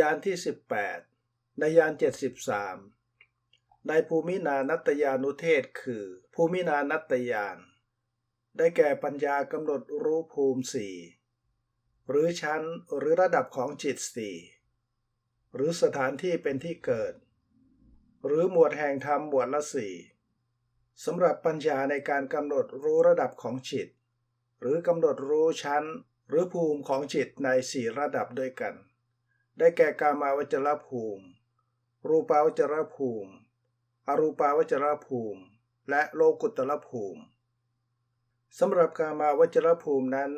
ยานที่ 18 ในยาน 73 ในภูมินานัตยานุเทศคือ ภูมินานัตยาน ได้แก่ปัญญากำหนดรู้ภูมิสี่หรือชั้นหรือระดับของจิตสี่หรือสถานที่เป็นที่เกิด หรือหมวดแห่งธรรมหมวดละสี่สำหรับปัญญาในการกำหนดรู้ระดับของจิต หรือกำหนดรู้ชั้น หรือภูมิของจิตในสี่ระดับด้วยกัน ได้แก่กามาวจรภูมิ รูปาวจรภูมิ อรูปาวจรภูมิ และโลกุตตรภูมิสำหรับกามาวจรภูมินั้น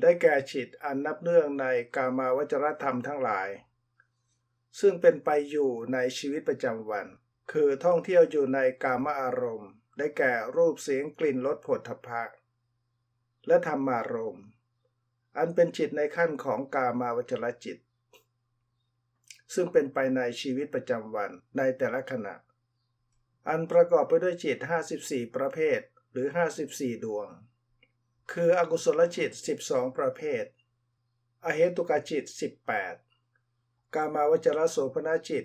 ได้แก่จิตอันนับเนื่องในกามาวจรธรรมทั้งหลาย ซึ่งเป็นไปอยู่ในชีวิตประจำวัน คือท่องเที่ยวอยู่ในกามอารมณ์ ได้แก่รูปเสียงกลิ่นรสผลทพะและธรรมารมณ์ อันเป็นจิตในขั้นของกามาวจรจิต ซึ่งเป็นไปในชีวิตประจำวันในแต่ละขณะ อันประกอบไปด้วยจิต 54 ประเภทหรือ 54 ดวง คืออกุศลจิต 12 ประเภท อเหตุกจิต 18 กามาวจรโสภณจิต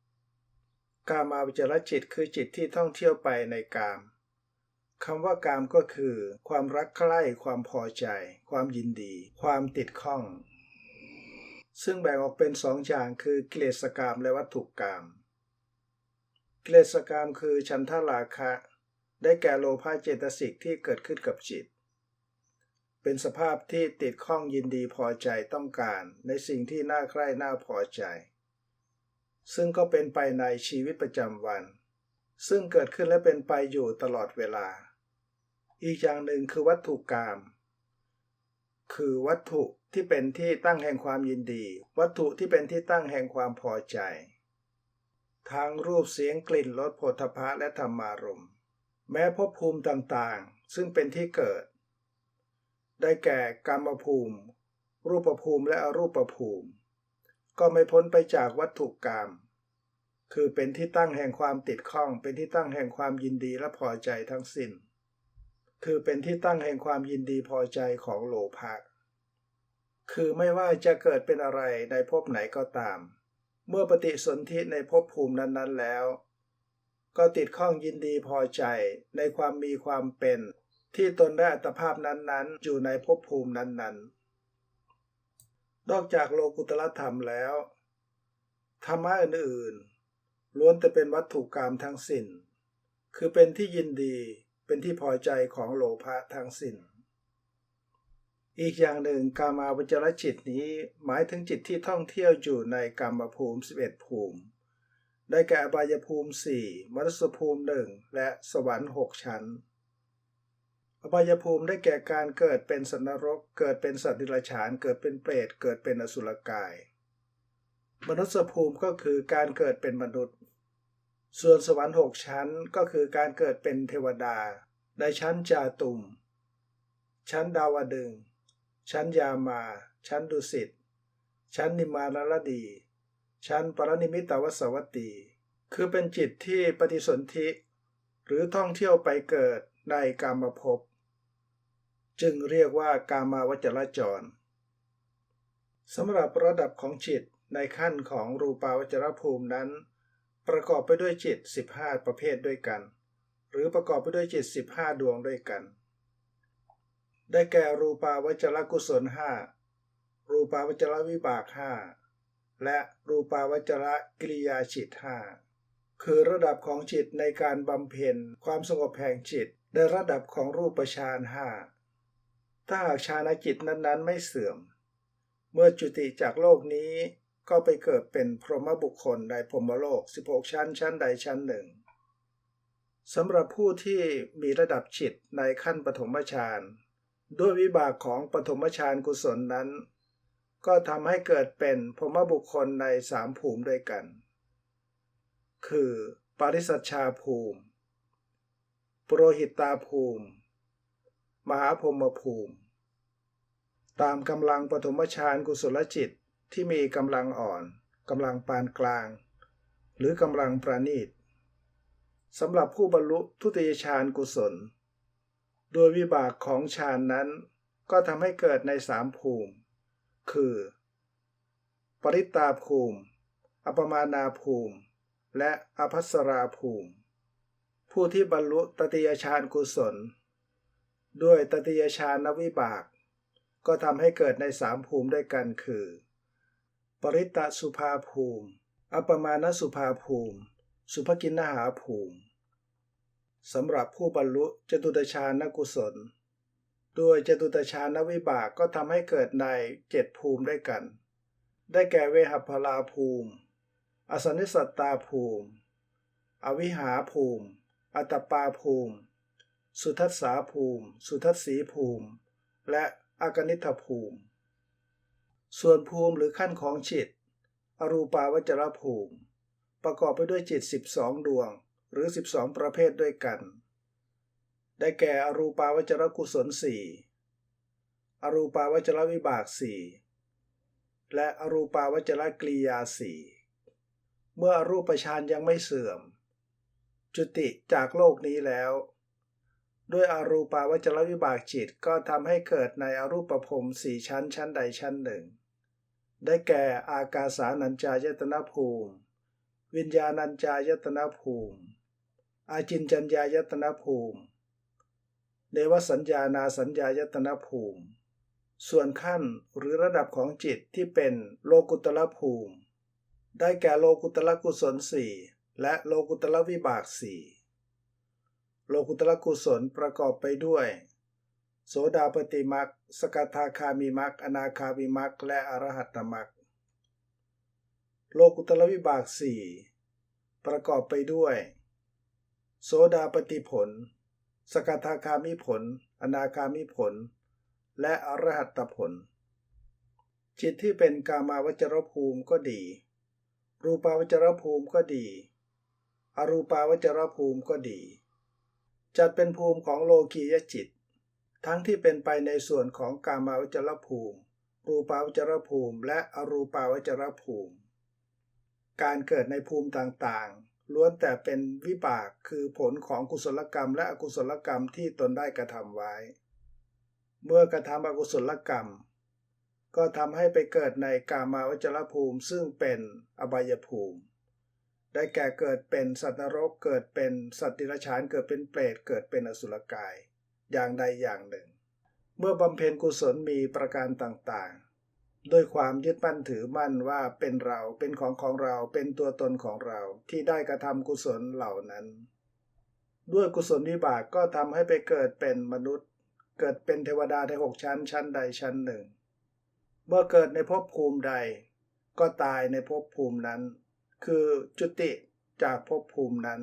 24 กามาวจรจิตคือจิตที่ท่องเที่ยวไปในกามคำว่ากามก็คือ ความรักใคร่ความพอใจ ความยินดี ความติดข้อง ซึ่งแบ่งออกเป็นสองอย่างคือกิเลสกามและวัตถุกามกิเลสกามคือฉันทราคะ ได้แก่โลภะเจตสิกที่เกิดขึ้นกับจิต เป็นสภาพที่ติดข้องยินดีพอใจต้องการในสิ่งที่น่าใคร่น่าพอใจ ซึ่งก็เป็นไปในชีวิตประจำวัน ซึ่งเกิดขึ้นและเป็นไปอยู่ตลอดเวลา อีกอย่างหนึ่งคือวัตถุกรรม คือวัตถุที่เป็นที่ตั้งแห่งความยินดี วัตถุที่เป็นที่ตั้งแห่งความพอใจ ทางรูปเสียงกลิ่นรสโผฏฐะและธรรมารมณ์ แม้ภพภูมิต่างๆ ซึ่งเป็นที่เกิด ได้แก่กรรมภูมิ รูปภูมิและอรูปภูมิ ก็ไม่พ้นไปจากวัตถุกรรมคือเป็นที่ตั้งแห่งความติดข้อง เป็นที่ตั้งแห่งความยินดีและพอใจทั้งสิ้น คือเป็นที่ตั้งแห่งความยินดีพอใจของโลภะคือไม่ว่าจะเกิดเป็นอะไรในภพไหนก็ตาม เมื่อปฏิสนธิในภพภูมินั้นๆแล้ว ก็ติดข้องยินดีพอใจในความมีความเป็น ที่ตนได้อัตภาพนั้นๆ อยู่ในภพภูมินั้นๆ นอกจากโลกุตละธรรมแล้ว ธรรมะอื่นๆล้วนแต่เป็นวัตถุกรรมทั้งสิ้น คือเป็นที่ยินดี เป็นที่พอใจของโลภะทั้งสิน้น อีกอย่างหนึ่งกามาวจรจิตนี้หมายถึงจิตที่ท่องเที่ยวอยู่ในกามภูมิ 11 ภูมิ ได้แก่อบายภูมิ 4 มรสภูมิหนึ่งและสวรรค์ 6 ชั้น อบายภูมิได้แก่การเกิดเป็นสัตว์นรก เกิดเป็นสัตว์ดิลฉาน เกิดเป็นเปรต เกิดเป็นอสุรกาย มนุษยภูมิก็คือการเกิดเป็นมนุษย์ ส่วนสวรรค์หกชั้นก็คือการเกิดเป็นเทวดา ในชั้นจาตุม ชั้นดาวดึง ชั้นยามา ชั้นดุสิต ชั้นนิมานรดี ชั้นปรนิมิตวสวัตตี คือเป็นจิตที่ปฏิสนธิ หรือท่องเที่ยวไปเกิดในกามภพ จึงเรียกว่ากามาวจรจรสำหรับระดับของจิตในขั้นของรูปาวจรภูมินั้น ประกอบไปด้วยจิต 15 ประเภทด้วยกัน หรือประกอบไปด้วยจิต 15 ดวงด้วยกัน ได้แก่รูปาวจรกุศล 5 รูปาวจรวิบาก 5 และรูปาวจรกิริยาจิต 5 คือระดับของจิตในการบำเพ็ญความสงบแห่งจิตในระดับของรูปฌานห้าถ้าหากฌานจิตนั้นๆ ไม่เสื่อม เมื่อจุติจากโลกนี้ ก็ไปเกิดเป็นพรหมบุคคลในพรหมโลก 16 ชั้น ชั้นใดชั้นหนึ่งสำหรับผู้ที่มีระดับจิตในขั้นปฐมฌานด้วยวิบากของปฐมฌานกุศลนั้น ก็ทำให้เกิดเป็นพรหมบุคคลในสามภูมิด้วยกัน คือปริสัชชาภูมิ ปรหิตตาภูมิ มหาพรหมภูมิ ตามกำลังปฐมฌานกุศลจิต ที่มีกำลังอ่อนกำลังปานกลาง หรือกำลังประณีตสำหรับผู้บรรลุทุติยฌานกุศล โดยวิบากของฌานนั้น ก็ทำให้เกิดในสามภูมิ คือ ปริตตาภูมิ อปมานาภูมิ และอภัสราภูมิ ผู้ที่บรรลุตติยฌานกุศล ด้วยตติยฌานวิบาก ก็ทำให้เกิดในสามภูมิด้วยกันคือ ปริตตสุภาภูมิ อปมาณสุภาภูมิ สุภกินนหาภูมิสำหรับผู้บรรลุจตุตฌานกุศล ด้วยจตุตฌานวิบากก็ทำให้เกิดในเจ็ดภูมิด้วยกัน ได้แก่เวหพลาภูมิ อสนิสัตตาภูมิ อวิหาภูมิ อัตตปาภูมิ สุทัสสาภูมิ สุทัสสีภูมิ และอากนิทภูมิ ส่วนภูมิหรือขั้นของจิต อรูปาวจรภูมิ ประกอบไปด้วยจิต 12 ดวง หรือ 12 ประเภทด้วยกัน ได้แก่อรูปาวจรกุศลสี่อรูปาวจรวิบากสี่และอรูปาวจรกริยาสี่เมื่ออรูปฌานยังไม่เสื่อม จุติจากโลกนี้แล้ว ด้วยอารูปาวจรวิบากจิตก็ทำให้เกิดในอรูปภพสี่ชั้นชั้นใดชั้นหนึ่ง ได้แก่อากาสานัญจายตนะภูมิ วิญญาณัญจายตนะภูมิ อาจินจัญญายตนะภูมิเนวสัญญานาสัญญายตนะภูมิ ส่วนขั้นหรือระดับของจิตที่เป็นโลกุตละภูมิ ได้แก่โลกุตละกุศลสี่และโลกุตละวิบากสี่ โลกุตละกุศลประกอบไปด้วย โสดาปฏิมักสกทาคามิมักอนาคามิมักและอรหัตตมักโลกุตละวิบากสี่ประกอบไปด้วย โสดาปฏิผล สกทาคามิผล อนาคามิผล และอรหัตตผล จิตที่เป็นกามาวจรภูมิก็ดี รูปาวจรภูมิก็ดี อรูปาวจรภูมิก็ดี จัดเป็นภูมิของโลกียจิต ทั้งที่เป็นไปในส่วนของกามาวจรภูมิ รูปาวจรภูมิ และอรูปาวจรภูมิ การเกิดในภูมิต่างๆ ล้วนแต่เป็นวิบากคือผลของกุศลกรรมและอกุศลกรรมที่ตนได้กระทำไว้ เมื่อกระทำอกุศลกรรม ก็ทำให้ไปเกิดในกามาวจรภูมิซึ่งเป็นอบายภูมิ ได้แก่เกิดเป็นสัตว์นรก เกิดเป็นสัตว์ดิรัจฉาน เกิดเป็นเปรต เกิดเป็นอสุรกาย อย่างใดอย่างหนึ่ง เมื่อบำเพ็ญกุศลมีประการต่างๆ ด้วยความยึดมั่นถือมั่นว่าเป็นเรา เป็นของของเรา เป็นตัวตนของเรา ที่ได้กระทำกุศลเหล่านั้น ด้วยกุศลวิบากก็ทำให้ไปเกิดเป็นมนุษย์ เกิดเป็นเทวดาในหกชั้น ชั้นใดชั้นหนึ่ง เมื่อเกิดในภพภูมิใด ก็ตายในภพภูมินั้น คือจุติจากภพภูมินั้น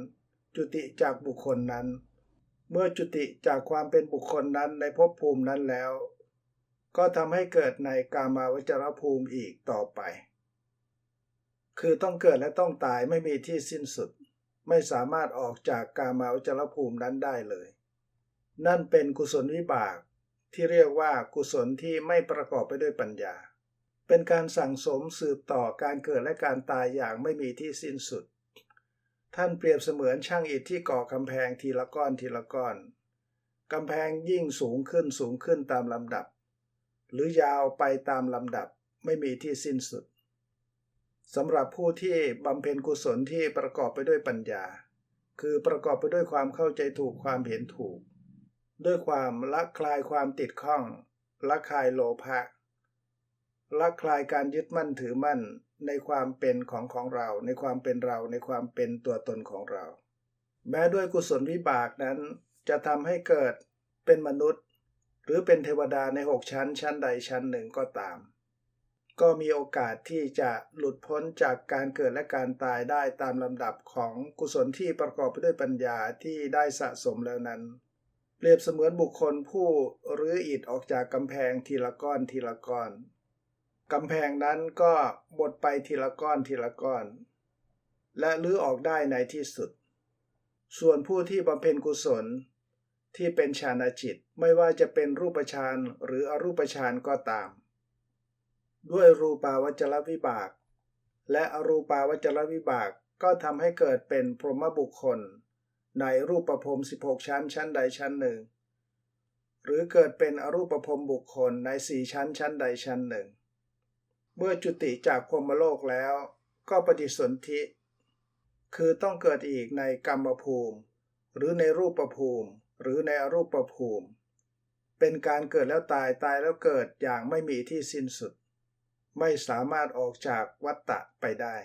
จุติจากบุคคลนั้น เมื่อจุติจากความเป็นบุคคลนั้นในภพภูมินั้นแล้ว ก็ทำให้เกิดในกามาวจรภูมิอีกต่อไป คือต้องเกิดและต้องตายไม่มีที่สิ้นสุด ไม่สามารถออกจากกามาวจรภูมินั้นได้เลย นั่นเป็นกุศลวิบากที่เรียกว่ากุศลที่ไม่ประกอบไปด้วยปัญญา เป็นการสั่งสมสืบต่อการเกิดและการตายอย่างไม่มีที่สิ้นสุด ท่านเปรียบเสมือนช่างอิฐที่ก่อกำแพงทีละก้อนทีละก้อน กำแพงยิ่งสูงขึ้นสูงขึ้นตามลำดับ หรือยาวไปตามลำดับไม่มีที่สิ้นสุดสำหรับผู้ที่บำเพ็ญกุศลที่ประกอบไปด้วยปัญญา คือประกอบไปด้วยความเข้าใจถูกความเห็นถูก ด้วยความละคลายความติดข้อง ละคลายโลภะ ละคลายการยึดมั่นถือมั่นในความเป็นของของเรา ในความเป็นเราในความเป็นตัวตนของเรา แม้ด้วยกุศลวิบากนั้นจะทำให้เกิดเป็นมนุษย์ หรือเป็นเทวดาในหกชั้นชั้นใดชั้นหนึ่งก็ตาม ก็มีโอกาสที่จะหลุดพ้นจากการเกิดและการตายได้ตามลำดับของกุศลที่ประกอบไปด้วยปัญญาที่ได้สะสมแล้วนั้น เปรียบเสมือนบุคคลผู้รื้ออิฐออกจากกำแพงทีละก้อนทีละก้อน กำแพงนั้นก็บดไปทีละก้อนทีละก้อน และลื้อออกได้ในที่สุด ส่วนผู้ที่บำเพ็ญกุศลที่เป็นฌานจิตไม่ว่าจะเป็นรูปฌานหรืออรูปฌานก็ตาม ด้วยรูปาวจรวิบาก และอรูปาวจรวิบากก็ทำให้เกิดเป็นพรหมบุคคล ในรูปภพ16 ชั้นชั้นใดชั้นหนึ่ง หรือเกิดเป็นอรูปภพบุคคลในสี่ชั้นชั้นใดชั้นหนึ่ง เมื่อจุติจากพรมโลกแล้ว ก็ปฏิสนธิ คือต้องเกิดอีกในกรรมภูมิ หรือในรูปภูมิ หรือในอรูปภูมิ เป็นการเกิดแล้วตายตายแล้วเกิดอย่างไม่มีที่สิ้นสุด ไม่สามารถออกจากวัฏฏะไปได้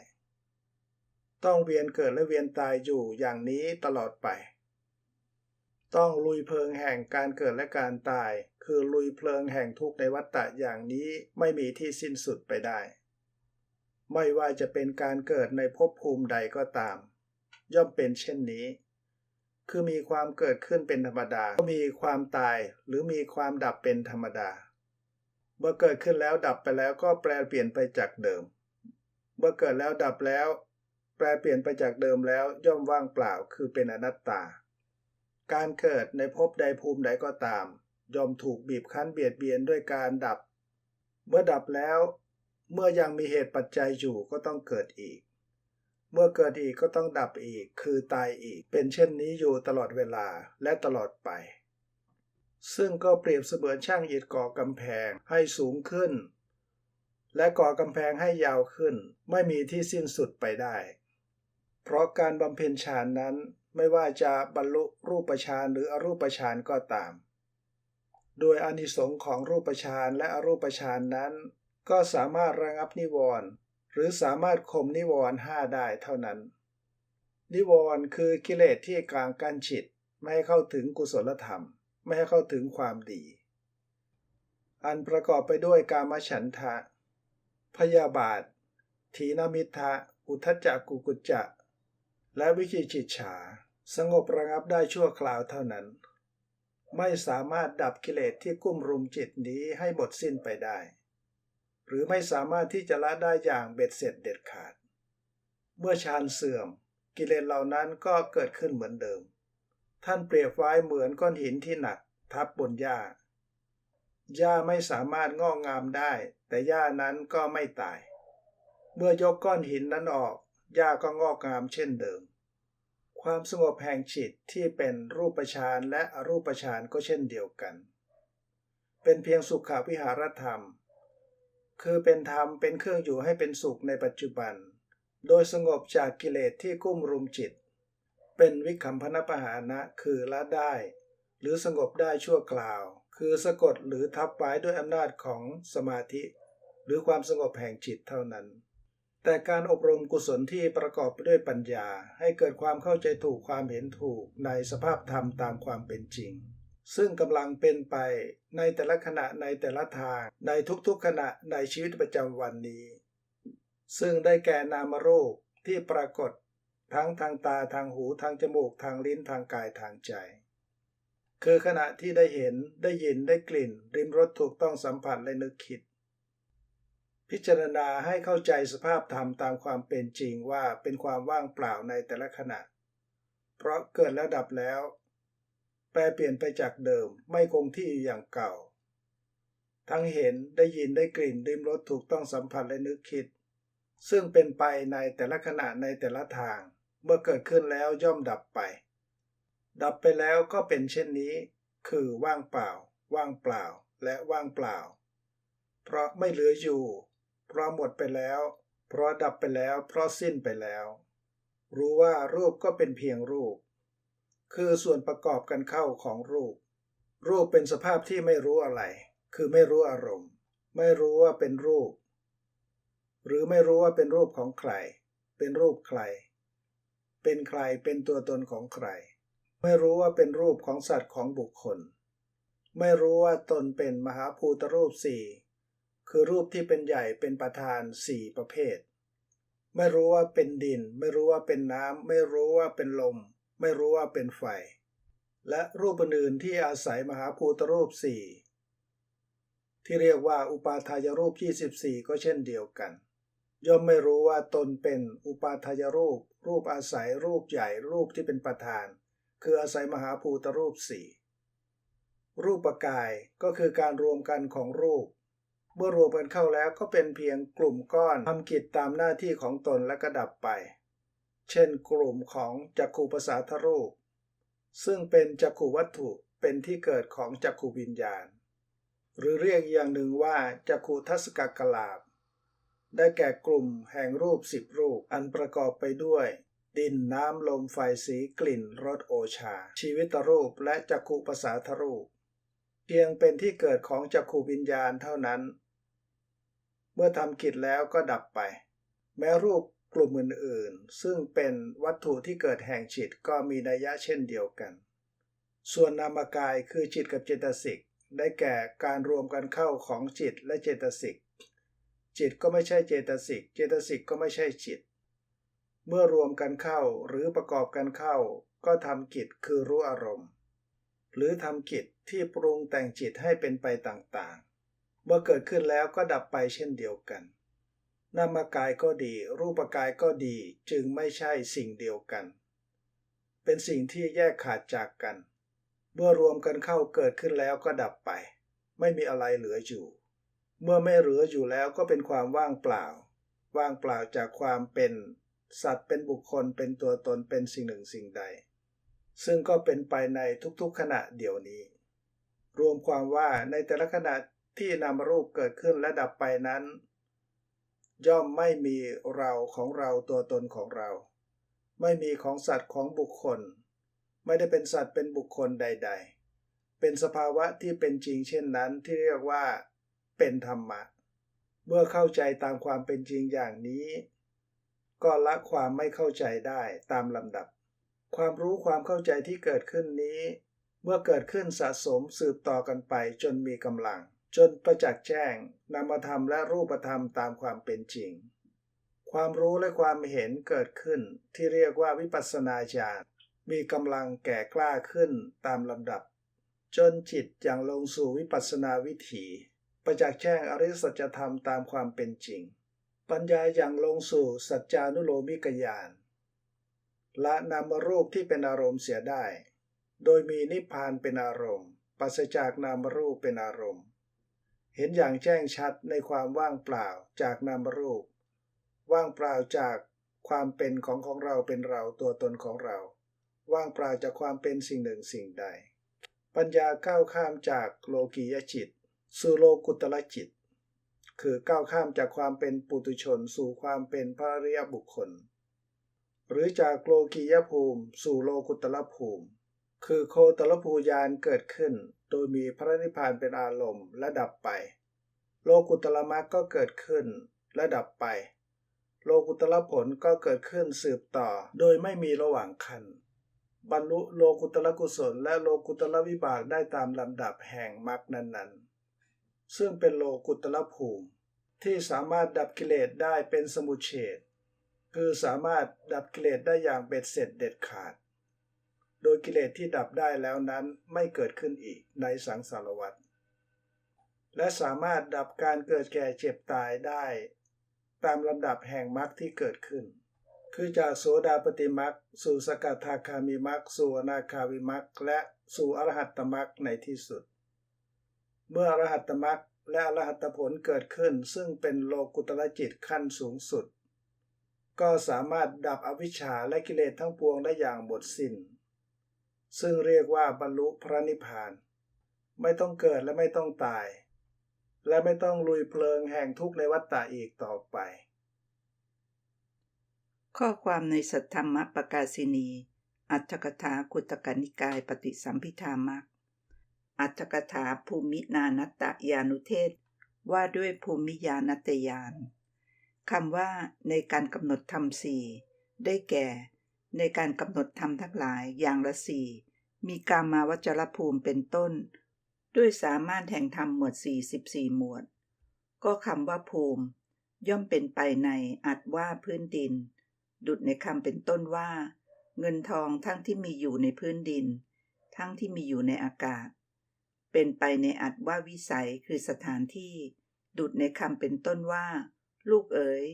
ต้องเวียนเกิดและเวียนตายอยู่อย่างนี้ตลอดไป ต้องลุยเพลิงแห่งการเกิดและการตาย คือลุยเพลิงแห่งทุกข์ในวัฏฏะอย่างนี้ไม่มีที่สิ้นสุดไปได้ ไม่ว่าจะเป็นการเกิดในภพภูมิใดก็ตาม ย่อมเป็นเช่นนี้ คือมีความเกิดขึ้นเป็นธรรมดาก็มีความตายหรือมีความดับเป็นธรรมดา เมื่อเกิดขึ้นแล้วดับไปแล้วก็แปลเปลี่ยนไปจากเดิม เมื่อเกิดแล้วดับแล้ว แปลเปลี่ยนไปจากเดิมแล้วย่อมว่างเปล่าคือเป็นอนัตตา การเกิดในภพใดภูมิใดก็ตาม ย่อมถูกบีบคั้นเบียดเบียนด้วยการดับ เมื่อดับแล้ว เมื่อยังมีเหตุปัจจัยอยู่ก็ต้องเกิดอีก เมื่อเกิดอีกก็ต้องดับอีก คือตายอีก เป็นเช่นนี้อยู่ตลอดเวลาและตลอดไป ซึ่งก็เปรียบเสมือนช่างอิฐก่อกำแพงให้สูงขึ้น และก่อกำแพงให้ยาวขึ้น ไม่มีที่สิ้นสุดไปได้ เพราะการบำเพ็ญฌานนั้นไม่ว่าจะบรรลุรูปฌานหรืออรูปฌานก็ตาม โดยอานิสงส์ของรูปฌานและอรูปฌานนั้น ก็สามารถระงับนิวรณ์หรือสามารถข่มนิวรณ์ห้าได้เท่านั้น นิวรณ์คือกิเลสที่กลางกั้นฉิดไม่ให้เข้าถึงกุศลธรรม ไม่ให้เข้าถึงความดี อันประกอบไปด้วยกามฉันทะ พยาบาท ทีนมิทะอุทจจกุกุจจะ และวิจิจิจฉา สงบระงับได้ชั่วคราวเท่านั้น ไม่สามารถดับกิเลสที่กุ้มรุมจิตนี้ให้หมดสิ้นไปได้ หรือไม่สามารถที่จะละได้อย่างเบ็ดเสร็จเด็ดขาด เมื่อฌานเสื่อม กิเลสเหล่านั้นก็เกิดขึ้นเหมือนเดิม ท่านเปรียบไว้เหมือนก้อนหินที่หนัก ทับบนหญ้าหญ้าไม่สามารถงอกงามได้ แต่หญ้านั้นก็ไม่ตาย เมื่อยกก้อนหินนั้นออกหญ้าก็งอกงามเช่นเดิม ความสงบแห่งจิตที่เป็นรูปฌานและอรูปฌานก็เช่นเดียวกัน เป็นเพียงสุขวิหารธรรม คือเป็นธรรมเป็นเครื่องอยู่ให้เป็นสุขในปัจจุบัน โดยสงบจากกิเลสที่กุ้มรุมจิต เป็นวิคัมพนปหานะคือละได้ หรือสงบได้ชั่วคราว คือสะกดหรือทับไว้ด้วยอำนาจของสมาธิ หรือความสงบแห่งจิตเท่านั้น แต่การอบรมกุศลที่ประกอบไปด้วยปัญญา ให้เกิดความเข้าใจถูกความเห็นถูกในสภาพธรรมตามความเป็นจริง ซึ่งกำลังเป็นไปในแต่ละขณะในแต่ละทาง ในทุกๆขณะในชีวิตประจำวันนี้ ซึ่งได้แก่นามรูปที่ปรากฏ ทั้งทางตาทางหูทางจมูกทางลิ้นทางกายทางใจ คือขณะที่ได้เห็นได้ยินได้กลิ่น ริมรสถูกต้องสัมผัสและนึกคิด พิจารณาให้เข้าใจสภาพธรรมตามความเป็นจริงว่าเป็นความว่างเปล่าในแต่ละขณะ เพราะเกิดแล้วดับแล้ว แปลเปลี่ยนไปจากเดิมไม่คงที่อยู่อย่างเก่า ทั้งเห็นได้ยินได้กลิ่นริมรสถูกต้องสัมผัสและนึกคิด ซึ่งเป็นไปในแต่ละขณะในแต่ละทาง เมื่อเกิดขึ้นแล้วย่อมดับไป ดับไปแล้วก็เป็นเช่นนี้ คือว่างเปล่า ว่างเปล่าและว่างเปล่า เพราะไม่เหลืออยู่ เพราะหมดไปแล้ว เพราะดับไปแล้ว เพราะสิ้นไปแล้ว รู้ว่ารูปก็เป็นเพียงรูป คือส่วนประกอบกันเข้าของรูป รูปเป็นสภาพที่ไม่รู้อะไร คือไม่รู้อารมณ์ ไม่รู้ว่าเป็นรูป หรือไม่รู้ว่าเป็นรูปของใคร เป็นรูปใคร เป็นใครเป็นตัวตนของใคร ไม่รู้ว่าเป็นรูปของสัตว์ของบุคคล ไม่รู้ว่าตนเป็นมหาภูตรูปสี่ คือรูปที่เป็นใหญ่เป็นประธานสี่ประเภท ไม่รู้ว่าเป็นดิน ไม่รู้ว่าเป็นน้ำ ไม่รู้ว่าเป็นลม ไม่รู้ว่าเป็นไฟ และรูปอื่นที่อาศัยมหาภูตรูปสี่ที่เรียกว่าอุปาทายรูป 24 ก็เช่นเดียวกัน ย่อมไม่รู้ว่าตนเป็นอุปาทายรูป รูปอาศัยรูปใหญ่รูปที่เป็นประธาน คืออาศัยมหาภูตรูปสี่รูปประกายก็คือการรวมกันของรูป เมื่อรวมกันเข้าแล้วก็เป็นเพียงกลุ่มก้อนทำกิจตามหน้าที่ของตนและก็ดับไป เช่นกลุ่มของจักขูภาษาทรูป ซึ่งเป็นจักขูวัตถุเป็นที่เกิดของจักขูวิญญาณ หรือเรียกอย่างหนึ่งว่าจักขูทัศกกลาบ ได้แก่กลุ่มแห่งรูปสิบรูปอันประกอบไปด้วย ดินน้ำลมไฟสีกลิ่นรสโอชา ชีวิตรูปและจักขุปสาทรูป เพียงเป็นที่เกิดของจักขุวิญญาณเท่านั้น เมื่อทำกิจแล้วก็ดับไป แม้รูปกลุ่มอื่นๆ ซึ่งเป็นวัตถุที่เกิดแห่งจิตก็มีนัยยะเช่นเดียวกัน ส่วนนามกายคือจิตกับเจตสิก ได้แก่การรวมกันเข้าของจิตและเจตสิก จิตก็ไม่ใช่เจตสิก เจตสิกก็ไม่ใช่จิต เมื่อรวมกันเข้าหรือประกอบกันเข้า ก็ทำกิจคือรู้อารมณ์ หรือทำกิจที่ปรุงแต่งจิตให้เป็นไปต่างๆ เมื่อเกิดขึ้นแล้วก็ดับไปเช่นเดียวกัน นามกายก็ดี รูปกายก็ดีจึงไม่ใช่สิ่งเดียวกัน เป็นสิ่งที่แยกขาดจากกัน เมื่อรวมกันเข้าเกิดขึ้นแล้วก็ดับไป ไม่มีอะไรเหลืออยู่ เมื่อไม่เหลืออยู่แล้วก็เป็นความว่างเปล่า ว่างเปล่าจากความเป็นสัตว์เป็นบุคคลเป็นตัวตนเป็นสิ่งหนึ่งสิ่งใด ซึ่งก็เป็นไปในทุกๆขณะเดี๋ยวนี้ รวมความว่าในแต่ละขณะ ที่นามรูปเกิดขึ้นและดับไปนั้น ย่อมไม่มีเราของเราตัวตนของเรา ไม่มีของสัตว์ของบุคคล ไม่ได้เป็นสัตว์เป็นบุคคลใด ๆ เป็นสภาวะที่เป็นจริงเช่นนั้นที่เรียกว่าเป็นธรรมะ เมื่อเข้าใจตามความเป็นจริงอย่างนี้ ก็ละความไม่เข้าใจได้ตามลำดับ ความรู้ความเข้าใจที่เกิดขึ้นนี้ เมื่อเกิดขึ้นสะสมสืบต่อกันไปจนมีกำลัง จนประจักษ์แจ้งนามธรรมและรูปธรรมตามความเป็นจริง ความรู้และความเห็นเกิดขึ้นที่เรียกว่าวิปัสสนาญาณมีกำลังแก่กล้าขึ้นตามลำดับ จนจิตอย่างลงสู่วิปัสสนาวิถี ประจักษ์แจ้งอริสัจธรรมตามความเป็นจริง ปัญญาอย่างลงสู่สัจจานุโลมิกญาณละนามรูปที่เป็นอารมณ์เสียได้ โดยมีนิพพานเป็นอารมณ์ปัสจากนามรูปเป็นอารมณ์ เห็นอย่างแจ้งชัดในความว่างเปล่าจากนามรูป ว่างเปล่าจากความเป็นของของเราเป็นเราตัวตนของเรา ว่างเปล่าจากความเป็นสิ่งหนึ่งสิ่งใด ปัญญาก้าวข้ามจากโลกียจิต สู่โลกุตละจิต คือก้าวข้ามจากความเป็นปุตุชน สู่ความเป็นพระริยบุคคล หรือจากโลกียภูมิ สู่โลกุตละภูมิ คือโคตรภูยานเกิดขึ้น โดยมีพระนิพพานเป็นอารมณ์และดับไป โลกุตละมรรคก็เกิดขึ้นและดับไป โลกุตละผลก็เกิดขึ้นสืบต่อ โดยไม่มีระหว่างคันบรรลุโลกุตละกุศล และโลกุตละวิบากได้ตามลำดับแห่งมรรคนั้นๆ ซึ่งเป็นโลกุตละภูมิ ที่สามารถดับกิเลสได้เป็นสมุเฉดคือสามารถดับกิเลสได้อย่างเบ็ดเสร็จเด็ดขาด โดยกิเลสที่ดับได้แล้วนั้นไม่เกิดขึ้นอีกในสังสารวัฏและสามารถดับการเกิดแก่เจ็บตายได้ ตามลำดับแห่งมรรคที่เกิดขึ้น คือจากโสดาปฏิมรรคสู่สกทาคามิมรรคสู่อนาคามิมรรคและสู่อรหัตตมรรคในที่สุด เมื่ออรหัตตมรรคและอรหัตผลเกิดขึ้นซึ่งเป็นโลกุตละจิตขั้นสูงสุด ก็สามารถดับอวิชชาและกิเลสทั้งปวงได้อย่างหมดสิน้น ซึ่งเรียกว่าบรรลุพระนิพพาน ไม่ต้องเกิดและไม่ต้องตาย และไม่ต้องลุยเพลิงแห่งทุกข์ในวัฏฏะอีกต่อไป ข้อความในสัทธรรมปกาศินี อัตถกถาคุตกนิกายปฏิสัมพิธามักอัตถกถาภูมินานัตตยานุเทศว่าด้วยภูมิญาณัตยานคำว่าในการกำหนดธรรมสี่ได้แก่ ในการกำหนดธรรมทั้งหลายอย่างละสี่มีกามาวจรภูมิเป็นต้น ด้วยสามารถแห่งธรรมหมวด 44 หมวด ก็คำว่าภูมิ ย่อมเป็นไปในอัดว่าพื้นดิน ดุดในคำเป็นต้นว่า เงินทองทั้งที่มีอยู่ในพื้นดิน ทั้งที่มีอยู่ในอากาศ เป็นไปในอัดว่าวิสัยคือสถานที่ ดุดในคำเป็นต้นว่า ลูกเอ๋ย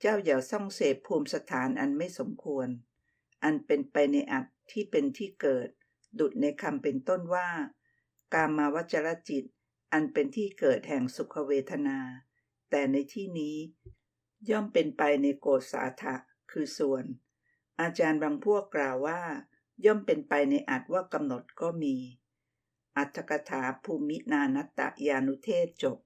เจ้าอย่าซ่องเสพภูมิสถานอันไม่สมควร อันเป็นไปในอัดที่เป็นที่เกิด ดุดในคำเป็นต้นว่า กามาวจรจิต อันเป็นที่เกิดแห่งสุขเวทนา แต่ในที่นี้ ย่อมเป็นไปในโกสาทะคือส่วน อาจารย์บางพวกกล่าวว่า ย่อมเป็นไปในอัดว่ากำหนดก็มี อัตถกถาภูมินานัตตยานุเทศจบ